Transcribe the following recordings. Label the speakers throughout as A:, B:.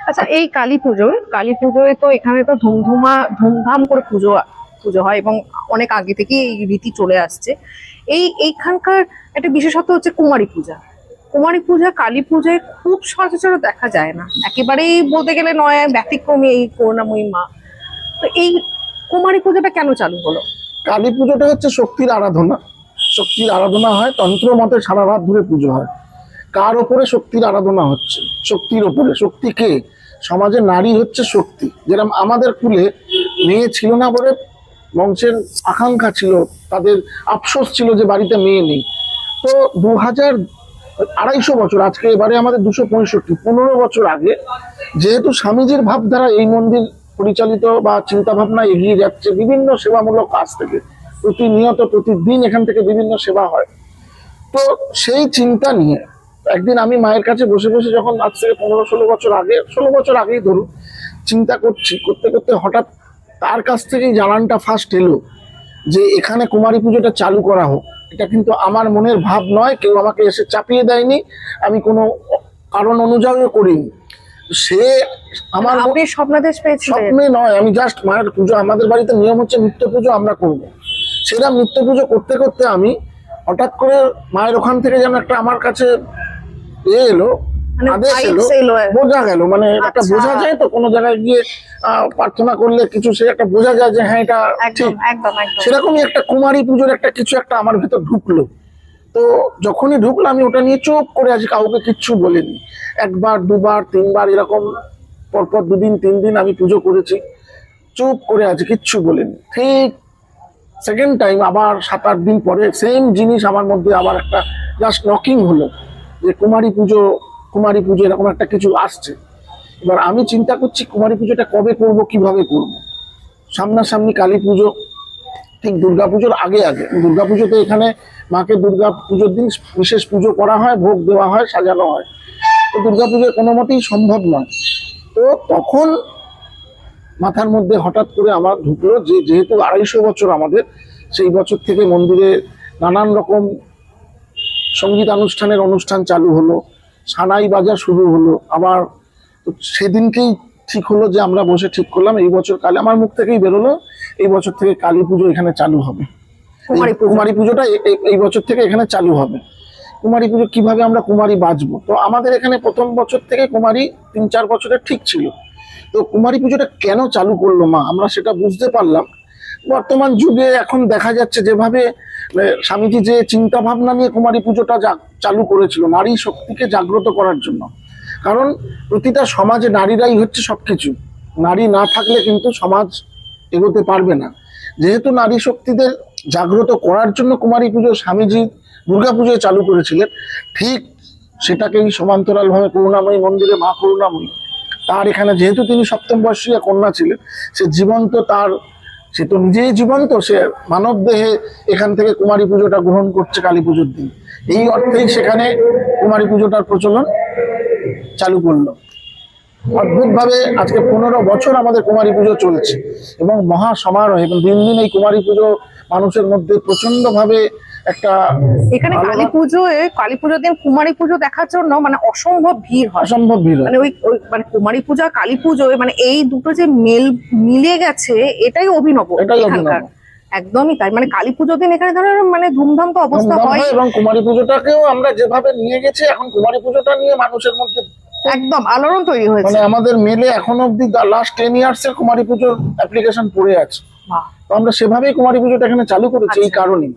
A: আচ্ছা এই কালী পুজো কালী পুজোয় তো এখানে তো ধুমধুমা, ধুমধাম করে পুজো পুজো হয় এবং অনেক আগে থেকেই এই রীতি চলে আসছে। এই, এইখানকার একটা বিশেষত্ব হচ্ছে কুমারী পূজা। কুমারী পূজা কালী পূজায় খুব সচরাচর দেখা যায় না। একেবারেই বলতে গেলে নয়, ব্যতিক্রমী এই করুণাময়ী মা। তো এই কুমারী পূজাটা কেন চালু হলো?
B: কালী পুজোটা হচ্ছে শক্তির আরাধনা। শক্তির আরাধনা হয়, তন্ত্র মতে সারা রাত ধরে পুজো হয়। কার ওপরে শক্তির আরাধনা হচ্ছে? শক্তির ওপরে। শক্তি কে? সমাজে নারী হচ্ছে শক্তি। যেরকম আমাদের কুলে মেয়ে ছিল না বলে বংশের আকাঙ্ক্ষা ছিল, তাদের আফসোস ছিল যে বাড়িতে মেয়ে নেই। তো দু হাজার আড়াইশো বছর, আজকে এবারে আমাদের দুশো পঁয়ষট্টি, পনেরো বছর আগে যেহেতু স্বামীজির ভাবধারা এই মন্দির পরিচালিত বা চিন্তা ভাবনা এগিয়ে যাচ্ছে, বিভিন্ন সেবামূলক কাজ থেকে, প্রতিনিয়ত প্রতিদিন এখান থেকে বিভিন্ন সেবা হয়। তো সেই চিন্তা নিয়ে একদিন আমি মায়ের কাছে বসে বসে যখন আজ থেকে পনেরো ষোলো বছর আগে, ষোলো বছর আগেই ধরুন, চিন্তা করছি, করতে করতে হঠাৎ তার কাছ থেকেই জানানটা ফার্স্ট এলো যে এখানে কুমারী পুজোটা চালু করা হোক। এটা কিন্তু আমার মনের ভাব নয় কেউ আমাকে এসে চাপিয়ে দেয়নি আমি কোনো কারণ অনুযায়ী করিনি। সে আমার
A: আপনি স্বপ্নাদেশ পেয়েছে
B: স্বপ্নে নয় আমি জাস্ট মায়ের পুজো আমাদের বাড়িতে নিয়ম হচ্ছে নিত্য পুজো আমরা করব। সেটা নিত্য পুজো করতে করতে আমি হঠাৎ করে মায়ের ওখান থেকে যেন একটা আমার কাছে এ এলো
A: মানে।
B: বোঝা গেল মানে একটা
A: আচ্ছা।
B: বোঝা যায় তো কোনো জায়গায় গিয়ে প্রার্থনা করলে কিছু সে একটা বোঝা যায় যে হ্যাঁ এটা ঠিক। সেরকমই একটা কুমারী পুজোর একটা কিছু একটা আমার ভেতর ঢুকলো। তো যখনই ঢুকলো আমি ওটা নিয়ে চুপ করে আছি কাউকে কিচ্ছু বলিনি। একবার দুবার তিনবার এরকম পরপর দুদিন তিন দিন আমি পুজো করেছি। চুপ করে আছি কিচ্ছু বলিনি। ঠিক সেকেন্ড টাইম আবার সাত আট দিন পরে সেম জিনিস আমার মধ্যে আবার একটা জাস্ট নকিং হলো যে কুমারী পুজো কুমারী পুজো এরকম একটা কিছু আসছে। এবার আমি চিন্তা করছি কুমারী পুজোটা কবে করব, কীভাবে করব? সামনাসামনি কালী পুজো, ঠিক দুর্গাপুজোর আগে আগে। দুর্গাপুজোতে এখানে মাকে দুর্গা পুজোর দিন বিশেষ পুজো করা হয়, ভোগ দেওয়া হয়, সাজানো হয়। তো দুর্গাপুজোর কোনো মতেই সম্ভব নয়। তো তখন মাথার মধ্যে হঠাৎ করে আমার ঢুকলো যে যেহেতু আড়াইশো বছর আমাদের, সেই বছর থেকে মন্দিরে নানান রকম সংগীত অনুষ্ঠানের অনুষ্ঠান চালু হলো। সানাই বাজা শুরু হলো। আবার সেদিনকেই ঠিক হলো যে আমরা বসে ঠিক করলাম। এই বছর কালে আমার মুখ থেকেই বেরোলো এই বছর থেকে কালী পুজো এখানে চালু হবে।
A: কুমারী
B: পুজোটা এই বছর থেকে এখানে চালু হবে। কুমারী পুজো কীভাবে আমরা কুমারী বাঁচবো তো আমাদের এখানে প্রথম বছর থেকে কুমারী তিন চার বছরের ঠিক ছিল। তো কুমারী পুজোটা কেন চালু করল মা? আমরা সেটা বুঝতে পারলাম। বর্তমান যুগে এখন দেখা যাচ্ছে যেভাবে স্বামীজি যে চিন্তা ভাবনা নিয়ে কুমারী পুজোটা চালু করেছিল, নারী শক্তিকে জাগ্রত করার জন্য। কারণ প্রতিটা সমাজে নারীরাই হচ্ছে সবকিছু। নারী না থাকলে কিন্তু সমাজ এগোতে পারবে না। যেহেতু নারী শক্তিদের জাগ্রত করার জন্য কুমারী পুজো স্বামীজি দুর্গা পুজোয় চালু করেছিলেন, ঠিক সেটাকেই সমান্তরালভাবে করুণাময়ী মন্দিরে মা করুণাময়ী, তার এখানে যেহেতু তিনি সপ্তম বর্ষীয় কন্যা ছিলেন, সে জীবন্ত তার সে তো নিজেই জীবন্ত, সে মানব দেহে এখান থেকে কুমারী পুজোটা গ্রহণ করছে কালী পুজোর দিন। এই অর্থেই সেখানে কুমারী পুজোটার প্রচলন চালু করল। অদ্ভুতভাবে আজকে পনেরো বছর আমাদের কুমারী পুজো চলছে এবং মহা সমারোহ, এবং দিন দিন এই কুমারী পুজো মানুষের মধ্যে প্রচণ্ড ভাবে একটা
A: এখানে কালী পুজোয় কালী পুজোর দিন কুমারী পুজো দেখার জন্য মানে অসম্ভব ভিড় হয়।
B: অসম্ভব ভিড়
A: মানে ওই মানে কুমারী পূজা কালী পুজোয় মানে এই দুটো যে মেল মিলে গেছে এটাই অভিনব
B: এটাই অভিনব।
A: একদমই তাই। মানে কালী পুজোর দিন এখানে ধরো মানে ধুমধাম তো অবস্থা হয়।
B: এবং কুমারী পুজোটাকেও আমরা যেভাবে নিয়ে গেছি এখন কুমারী পুজোটা নিয়ে মানুষের মধ্যে
A: একদম আলোড়ন তৈরি হয়েছে।
B: মানে আমাদের মেলে এখন অব্দি লাস্ট টেন ইয়ার্স এর কুমারী পুজোর অ্যাপ্লিকেশন পড়ে আছে। তো আমরা সেভাবেই কুমারী পুজোটা এখানে চালু করেছি এই
A: আচ্ছা।
B: কারণেই।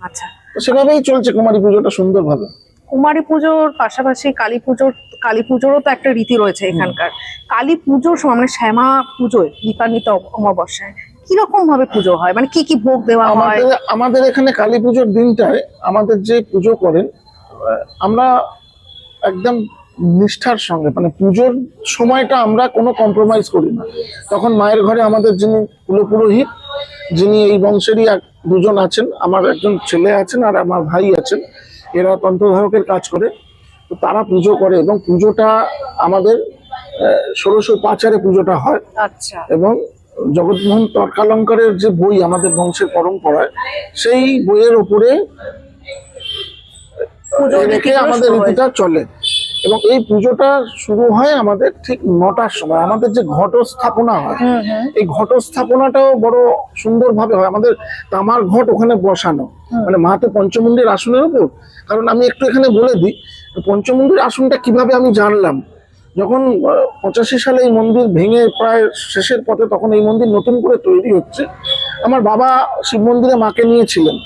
A: আচ্ছা।
B: তো সেভাবেই চলছে কুমারী পুজোটা সুন্দরভাবে
A: কুমারী পুজোর পাশাপাশি কালী পুজোর কালী পুজোরও তো একটা রীতি রয়েছে এখানকার। কালী পুজোর সময় মানে শ্যামা পুজোয় দীপান্বিত অমাবস্যায় কীরকম ভাবে পুজো হয়? মানে কি কি ভোগ দেওয়া হয়?
B: আমাদের আমাদের এখানে কালী পুজোর দিনটায় আমাদের যে পুজো করেন আমরা একদম নিষ্ঠার সঙ্গে মানে পুজোর সময়টা আমরা কোনো কম্প্রোমাইজ করি না। তখন মায়ের ঘরে আমাদের যিনি কুলপুরোহিত যিনি এই বংশেরই এক দুজন আছেন আমার একজন ছেলে আছেন আর আমার ভাই আছেন এরা তন্ত্রধারকের কাজ করে। তো তারা পুজো করে এবং পুজোটা আমাদের ষোলোশো পাঁচারে পুজোটা হয়।
A: আচ্ছা।
B: এবং জগৎমোহন তর্কালঙ্কারের যে বই আমাদের বংশের পরম্পরায় সেই বইয়ের উপরে রেখে আমাদের রীতিটা চলে। এবং এই পুজোটা শুরু হয় আমাদের ঠিক নটার সময়। আমাদের যে ঘট স্থাপনা হয় এই ঘট স্থাপনাটাও বড় সুন্দরভাবে হয়। আমাদের তামার ঘট ওখানে বসানো। মানে মা তো পঞ্চমুন্ডির আসনের উপর। কারণ আমি একটু এখানে বলে দিই পঞ্চমুন্ডির আসনটা কীভাবে আমি জানলাম? যখন পঁচাশি সালে এই মন্দির ভেঙে প্রায় শেষের পথে তখন এই মন্দির নতুন করে তৈরি হচ্ছে। আমার বাবা শিব মন্দিরে মাকে নিয়েছিলেন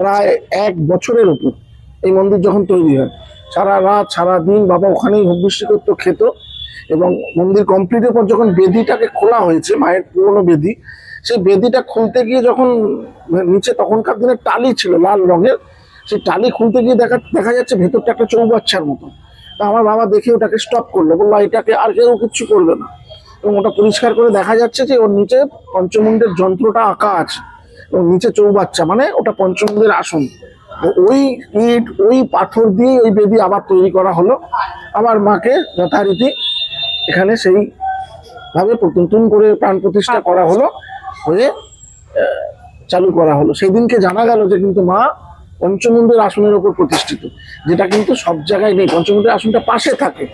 B: প্রায় এক বছরের উপর। এই মন্দির যখন তৈরি হয় সারা রাত, সারা দিন বাবা ওখানেই হব্বিষ্টি করতো, খেত। এবং মন্দির কমপ্লিটের পর যখন বেদিটাকে খোলা হয়েছে, মায়ের পুরনো বেদি, সেই বেদিটা খুলতে গিয়ে যখন নিচে তখনকার দিনে টালি ছিল, লাল রঙের, সেই টালি খুলতে গিয়ে দেখা দেখা যাচ্ছে ভেতরটা একটা চৌবাচ্চার মতন। তা আমার বাবা দেখে ওটাকে স্টপ করল, বলল, এটাকে আর কেউ কিচ্ছু করবে না। এবং ওটা পরিষ্কার করে দেখা যাচ্ছে যে ওর নিচে পঞ্চমুণ্ডের যন্ত্রটা আঁকা আছে। এবং নিচে চৌবাচ্চা মানে ওটা পঞ্চমুণ্ডের আসন। ওই ইট, ওই পাথর দিয়ে ওই বেদি আবার তৈরি করা হলো। আবার মাকে যথারীতি এখানে সেই ভাবে নতুন করে প্রাণ প্রতিষ্ঠা করা হলো, হয়ে চালু করা হলো। সেই দিনকে জানা গেল যে কিন্তু মা পঞ্চমুণ্ডের আসনের ওপর প্রতিষ্ঠিত, যেটা কিন্তু সব জায়গায় নেই। পঞ্চমুণ্ডের আসনটা পাশে থাকে।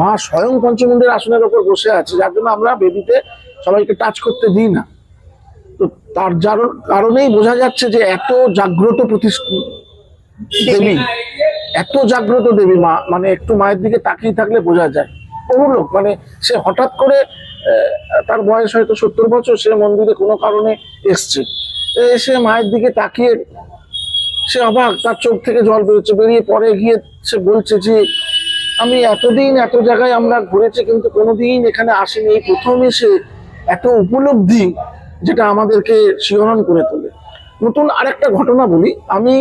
B: মা স্বয়ং পঞ্চমুণ্ডের আসনের ওপর বসে আছে, যার জন্য আমরা বেদিতে সবাইকে টাচ করতে দিই না। তার যার কারণেই বোঝা যাচ্ছে যে এত জাগ্রত দেবী। এত জাগ্রত দেবী মা মানে একটু মায়ের দিকে তাকিয়ে থাকলে বোঝা যায়। বহু লোক মানে সে হঠাৎ করে তার বয়স হয়তো সত্তর বছর সে মন্দিরে কোনো কারণে এসছে। এসে মায়ের দিকে তাকিয়ে সে অবাক তার চোখ থেকে জল বেরোচ্ছে। বেরিয়ে পরে গিয়ে সে বলছে যে আমি এতদিন এত জায়গায় আমরা ঘুরেছি কিন্তু কোনোদিন এখানে আসিনি। এই প্রথম এসে এত উপলব্ধি যেটা আমাদেরকে শিহরণ করে তোলে। নতুন আরেকটা ঘটনা বলি আমি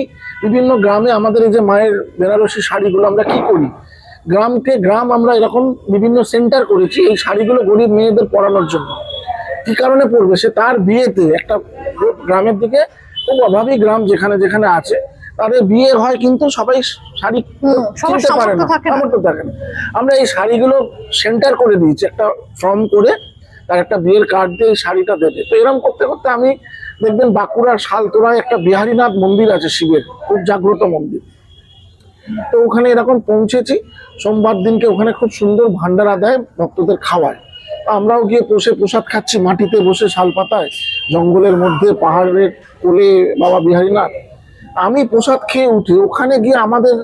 B: বিভিন্ন গ্রামে আমাদের এই যে মায়ের বেনারসি শাড়িগুলো আমরা কি করি? গ্রামকে গ্রাম আমরা এরকম বিভিন্ন সেন্টার করেছি এই শাড়িগুলো গরিব মেয়েদের পরানোর জন্য। কি কারণে পড়বে সে তার বিয়েতে একটা গ্রামের দিকে খুব অভাবী গ্রাম যেখানে যেখানে আছে তাদের বিয়ে হয় কিন্তু সবাই শাড়ি কিনতে পারে না।
A: সামর্থ্য থাকে না।
B: আমরা এই শাড়িগুলো সেন্টার করে দিয়েছি একটা ফর্ম করে তার একটা বিয়ের কার্ড দিয়ে শাড়িটা দেবে। তো এরকম করতে করতে আমি দেখবেন বাঁকুড়ার শালতোড়ায় একটা বিহারীনাথ মন্দির আছে শিবের, খুব জাগ্রত মন্দির। তো ওখানে এরকম পৌঁছেছি, সোমবার দিনকে ওখানে খুব সুন্দর ভান্ডারা দেয় ভক্তদের খাওয়ায়। আমরাও গিয়ে বসে প্রসাদ খাচ্ছি, মাটিতে বসে শালপাতায়, জঙ্গলের মধ্যে, পাহাড়ের কোলে, বাবা বিহারীনাথ। আমি প্রসাদ খেয়ে উঠি, ওখানে গিয়ে আমাদের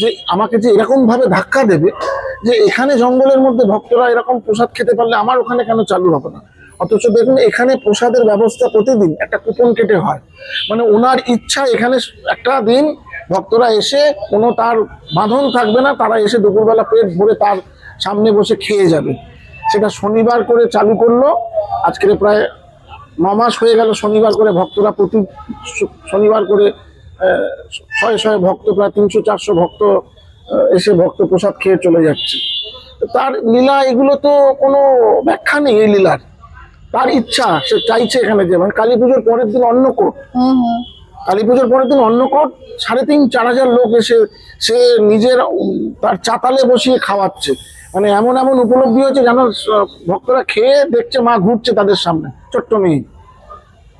B: যে আমাকে যে এরকম ভাবে ধাক্কা দেবে যে এখানে জঙ্গলের মধ্যে ভক্তরা এরকম প্রসাদ খেতে পারলে আমার ওখানে কেন চালু হবে না? অথচ দেখুন, এখানে প্রসাদের ব্যবস্থা প্রতিদিন একটা কুপন কেটে হয়। মানে ওনার ইচ্ছা এখানে একটা দিন ভক্তরা এসে কোনো তার বাঁধন থাকবে না, তারা এসে দুপুরবেলা পেট ভরে তার সামনে বসে খেয়ে যাবে। সেটা শনিবার করে চালু করল। আজকের প্রায় ন মাস হয়ে গেল শনিবার করে ভক্তরা প্রতি শনিবার করে শয়ে শয়ে ভক্ত প্রায় তিনশো চারশো ভক্ত এসে ভক্ত প্রসাদ খেয়ে চলে যাচ্ছে। তার লীলা এগুলো তো কোনো ব্যাখ্যা নেই এই লীলার। তার ইচ্ছা সে চাইছে এখানে যে মানে কালী পুজোর পরের দিন অন্নকূট। কালী পুজোর পরের দিন অন্নকূট সাড়ে তিন চার হাজার লোক এসে সে নিজের তার চাতালে বসিয়ে খাওয়াচ্ছে। মানে এমন এমন উপলব্ধি হচ্ছে যেন ভক্তরা খেয়ে দেখছে মা ঘুরছে তাদের সামনে। ছোট্ট মেয়ে।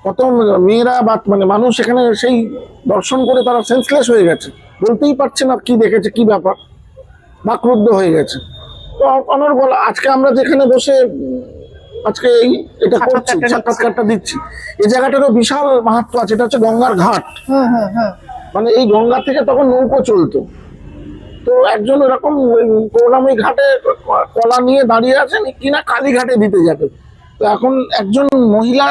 B: কত মেয়েরা বা মানে মানুষ এখানে সেই দর্শন করে তারা সেন্সলেস হয়ে গেছে। বলতেই পারছে না কি দেখেছে কি ব্যাপার? বা ক্রুদ্ধ হয়ে গেছে। তো অনর্গল আজকে আমরা যেখানে বসে আজকে এই এটা করছি
A: সাক্ষাৎকারটা
B: দিচ্ছি। এই জায়গাটারও বিশাল মাহাত্ম আছে এটা হচ্ছে গঙ্গার ঘাট।
A: হুম হুম হুম
B: মানে এই গঙ্গা থেকে তখন নৌকো চলতো। তো একজন এরকম ওই করুণাময়ী ঘাটে কলা নিয়ে দাঁড়িয়ে আছেন কিনা কালীঘাটে দিতে যাবে। তো এখন একজন মহিলা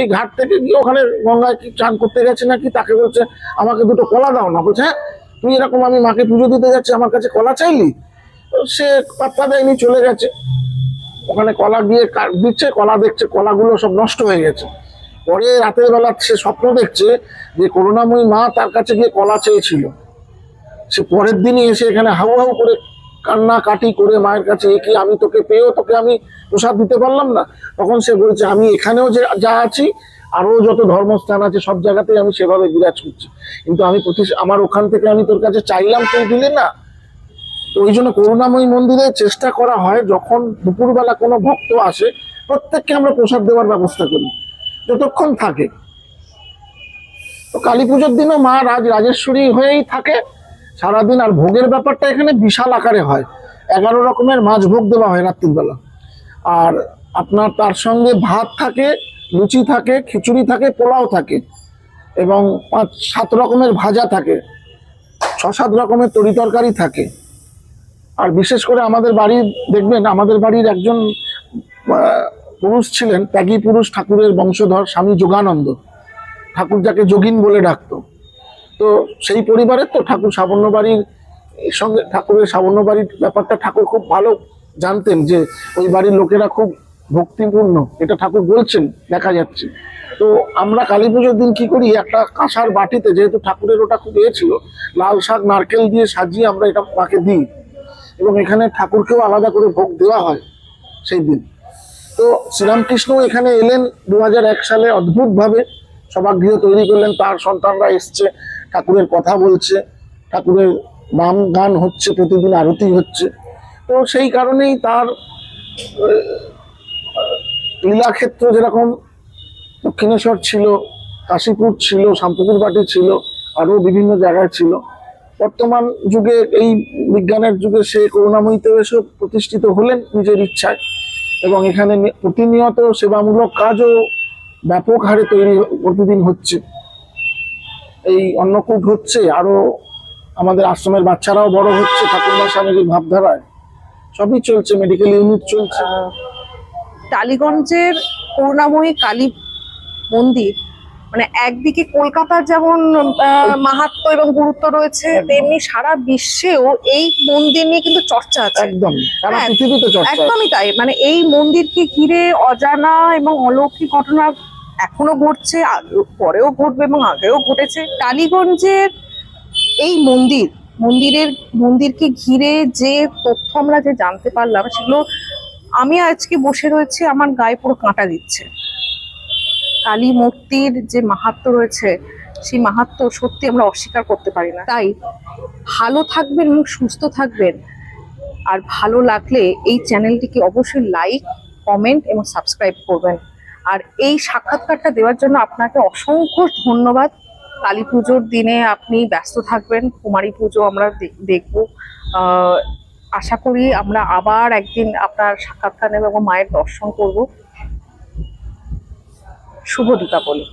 B: এই ঘাট থেকে গিয়ে ওখানে গঙ্গায় কি চান করতে গেছে নাকি? তাকে বলছে, আমাকে দুটো কলা দাও না। বলছে হ্যাঁ তুই এরকম আমি মাকে পুজো দিতে যাচ্ছি, আমার কাছে কলা চাইলি? সে পাত্তা দেয়নি, চলে গেছে। ওখানে কলা গিয়ে দিচ্ছে, কলা দেখছে, কলাগুলো সব নষ্ট হয়ে গেছে। পরে রাতের বেলা সে স্বপ্ন দেখছে যে করুণাময়ী মা তার কাছে গিয়ে কলা চেয়েছিল। সে পরের দিনই এসে এখানে হাউ হাউ করে কান্না কাটি করে মায়ের কাছে কি আমি তোকে পেয়েও তোকে আমি প্রসাদ দিতে পারলাম না? তখন সে বলছে, আমি এখানেও যে, যা আছি, আরও যত ধর্মস্থান আছে সব জায়গাতেই আমি সেভাবে বিরাজ করছি। কিন্তু আমি প্রতি আমার ওখান থেকে আমি তোর কাছে চাইলাম, তুই দিলে না। তো ওই জন্য করুণাময়ী মন্দিরে চেষ্টা করা হয় যখন দুপুরবেলা কোনো ভক্ত আসে, প্রত্যেককে আমরা প্রসাদ দেওয়ার ব্যবস্থা করি। যতক্ষণ থাকে। তো কালী পুজোর দিনও মা রাজ, রাজেশ্বরী হয়েই থাকে। সারাদিন আর ভোগের ব্যাপারটা এখানে বিশাল আকারে হয়। এগারো রকমের মাছ ভোগ দেওয়া হয় রাত্রিবেলা। আর আপনার তার সঙ্গে ভাত থাকে, লুচি থাকে, খিচুড়ি থাকে, পোলাও থাকে এবং পাঁচ, সাত রকমের ভাজা থাকে, ছ, সাত রকমের তরি তরকারি থাকে। আর বিশেষ করে আমাদের বাড়ি, দেখবেন আমাদের বাড়ির একজন পুরুষ ছিলেন, ত্যাগী পুরুষ ঠাকুরের বংশধর স্বামী যোগানন্দ। ঠাকুর যাকে যোগিন বলে ডাকতো। তো সেই পরিবারের তো ঠাকুর সাবর্ণ বাড়ির সঙ্গে, ঠাকুরের সাবর্ণ বাড়ির ব্যাপারটা ঠাকুর খুব ভালো জানতেন যে ওই বাড়ির লোকেরা খুব ভক্তিপূর্ণ। এটা ঠাকুর বলছেন, দেখা যাচ্ছে। তো আমরা কালী পুজোর দিন কি করি, একটা কাঁসার বাটিতে, যেহেতু ঠাকুরের ওটা খুব ইয়ে ছিল, লাল শাক, নারকেল দিয়ে সাজিয়ে আমরা এটা মাকে দিই। এবং এখানে ঠাকুরকেও আলাদা করে ভোগ দেওয়া হয় সেই দিন। তো শ্রীরামকৃষ্ণ এখানে এলেন, দু সালে অদ্ভুতভাবে সভাগৃহ তৈরি করলেন, তার সন্তানরা এসছে ঠাকুরের কথা বলছে, ঠাকুরের নাম গান হচ্ছে, প্রতিদিন আরতি হচ্ছে। তো সেই কারণেই তার লীলাক্ষেত্র যেরকম দক্ষিণেশ্বর ছিল, কাশীপুর ছিল শান্তপুর বাটি ছিল, আরও বিভিন্ন জায়গায় ছিল। বর্তমান যুগে এই বিজ্ঞানের যুগে সে করুণাময়ীতে এসে প্রতিষ্ঠিত হলেন নিজের ইচ্ছায় এবং এখানে প্রতিনিয়ত সেবামূলক কাজও ব্যাপক হারে তৈরি প্রতিদিন হচ্ছে। এই অন্নকূট হচ্ছে আরও আমাদের আশ্রমের বাচ্চারাও বড় হচ্ছে ঠাকুরমা স্বামীর ভাবধারায়। সবই চলছে মেডিকেল ইউনিট চলছে।
A: টালিগঞ্জের করুণাময়ী কালী মন্দির মানে একদিকে কলকাতার যেমন আহ, মাহাত্ম্য এবং গুরুত্ব রয়েছে তেমনি সারা বিশ্বেও এই মন্দির নিয়ে কিন্তু চর্চা আছে।
B: একদম সারা
A: হ্যাঁ,
B: পৃথিবীতে চর্চা
A: একদমই তাই। মানে এই মন্দিরকে ঘিরে অজানা এবং অলৌকিক ঘটনা এখনও ঘটছে পরেও ঘটবে এবং আগেও ঘটেছে। টালিগঞ্জের এই মন্দির, মন্দিরের, মন্দিরকে ঘিরে যে তথ্য আমরা যে জানতে পারলাম, সেগুলো আমি আজকে বসে রয়েছে, আমার গায়ে পুরো কাঁটা দিচ্ছে। কালী মূর্তির যে মাহাত্ম্য রয়েছে, সেই মাহাত্ম্য সত্যি আমরা অস্বীকার করতে পারি না। তাই ভালো থাকবেন এবং সুস্থ থাকবেন। আর ভালো লাগলে এই চ্যানেলটিকে অবশ্যই লাইক, কমেন্ট এবং সাবস্ক্রাইব করবেন। আর এই সাক্ষাৎকারটা দেওয়ার জন্য আপনাকে অসংখ্য ধন্যবাদ। কালী পুজোর দিনে আপনি ব্যস্ত থাকবেন, কুমারী পুজো আমরা দেখব। আশা করি আমরা আবার একদিন আপনার সাক্ষাৎকার নেব এবং মায়ের দর্শন করব। শুভ দীপাবলি।